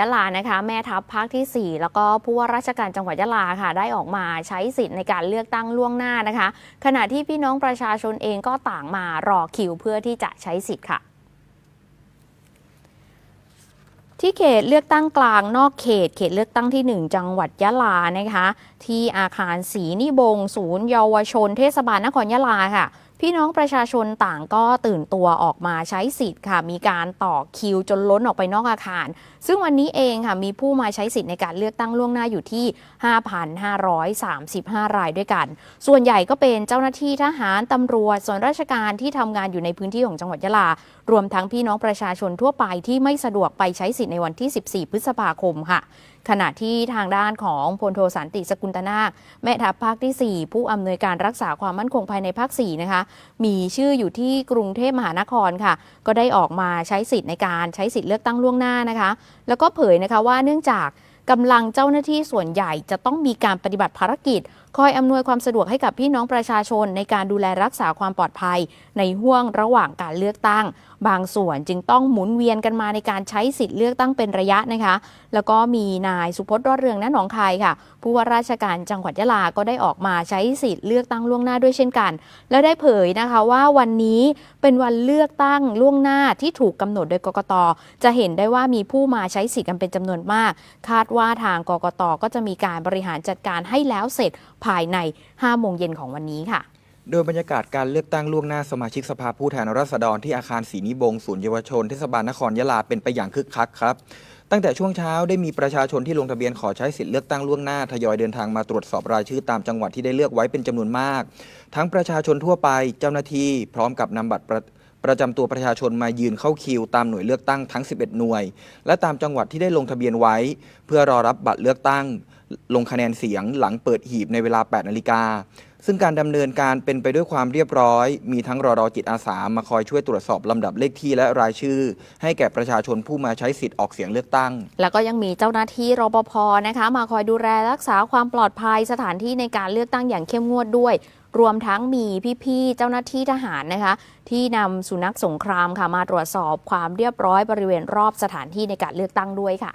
ยะลานะคะแม่ทัพภาคที่ 4 แล้วก็ผู้ว่าราชการจังหวัดยะลาค่ะ ได้ออกมาใช้สิทธิ์ในการเลือกตั้งล่วงหน้านะคะ ขณะที่พี่น้องประชาชนเองก็ต่างมารอคิวเพื่อที่จะใช้สิทธิ์ค่ะที่เขตเลือกตั้งกลางนอกเขต เขตเลือกตั้งที่ 1 จังหวัดยะลานะคะ ที่อาคารศรีนิบงศ์ศูนย์เยาวชน เทศบาลนครยะลาค่ะ พี่น้องประชาชนต่างก็ตื่นตัวออกมาใช้สิทธิ์ค่ะ มีการต่อคิวจนล้นออกไปนอกอาคาร ซึ่งวันนี้เองค่ะมีผู้มาใช้สิทธิ์ในการเลือกตั้งล่วงหน้าอยู่ที่ 5,535 รายด้วยกัน ส่วนใหญ่ก็เป็นเจ้าหน้าที่ทหารตำรวจส่วนราชการที่ทำงานอยู่ในพื้นที่ของจังหวัดยะลา รวมทั้งพี่น้องประชาชนทั่วไปที่ไม่สะดวกไปใช้สิทธิ์ในวันที่ 14 พฤษภาคมค่ะ ขณะที่ทางด้านของพลโทสันติสกุลตนาคแม่ทัพภาคที่ 4 ผู้อำนวยการรักษาความมั่นคงภายในภาค 4 นะคะ มีชื่ออยู่ที่กรุงเทพมหานครค่ะ ก็ได้ออกมาใช้สิทธิ์ในการใช้สิทธิ์เลือกตั้งล่วงหน้านะคะ แล้วก็เผยนะคะว่าเนื่องจากกำลังเจ้าหน้าที่ส่วนใหญ่จะต้องมีการปฏิบัติภารกิจ คอยอำนวยความสะดวกให้กับพี่น้องประชาชนในการดูแลรักษาความปลอดภัย ในห่วงระหว่างการเลือกตั้ง บางส่วนจึงต้องหมุนเวียนกันมาในการใช้สิทธิ์เลือกตั้งเป็นระยะนะคะ แล้วก็มีนายสุพจน์รอดเรืองณหนองคายค่ะ ผู้ว่าราชการจังหวัดยะลาก็ได้ออกมาใช้สิทธิ์เลือกตั้งล่วงหน้าด้วยเช่นกัน และได้เผยนะคะว่าวันนี้เป็นวันเลือกตั้งล่วงหน้าที่ถูกกำหนดโดยกกต จะเห็นได้ว่ามีผู้มาใช้สิทธิ์กันเป็นจำนวนมาก คาดว่าทางกกตก็จะมีการบริหารจัดการให้แล้วเสร็จภายใน 5 โมงเย็นของวันนี้ค่ะ โดยบรรยากาศการเลือกตั้งล่วงหน้าสมาชิกสภาผู้แทนราษฎรที่อาคารศรีนิบงศ์ศูนย์เยาวชนเทศบาลนครยะลาเป็นไปอย่างคึกคักครับตั้งแต่ช่วงเช้าได้มีประชาชนที่ลงทะเบียนขอใช้สิทธิ์เลือกตั้งล่วงหน้าทยอยเดินทางมาตรวจสอบรายชื่อตามจังหวัดที่ได้เลือกไว้เป็นจำนวนมาก ทั้งประชาชนทั่วไปเจ้าหน้าที่พร้อมกับนำบัตร ประจำตัวประชาชนมายืนเข้าคิวตามหน่วยเลือกตั้งทั้ง 11 หน่วย และตามจังหวัดที่ได้ลงทะเบียนไว้ เพื่อรอรับบัตรเลือกตั้ง ลงคะแนนเสียงหลังเปิดหีบในเวลา 8 นาฬิกาซึ่งการดำเนินการเป็นไปด้วยความเรียบร้อย มีทั้งรอรอจิตอาสามาคอยช่วยตรวจสอบลำดับเลขที่และรายชื่อ ให้แก่ประชาชนผู้มาใช้สิทธิ์ออกเสียงเลือกตั้ง แล้วก็ยังมีเจ้าหน้าที่รปภนะคะ มาคอยดูแลรักษาความปลอดภัยสถานที่ในการเลือกตั้งอย่างเข้มงวดด้วย รวมทั้งมีพี่ๆเจ้าหน้าที่ทหารนะคะ ที่นำสุนัขสงครามค่ะมาตรวจสอบความเรียบร้อยบริเวณรอบสถานที่ในการเลือกตั้งด้วยค่ะ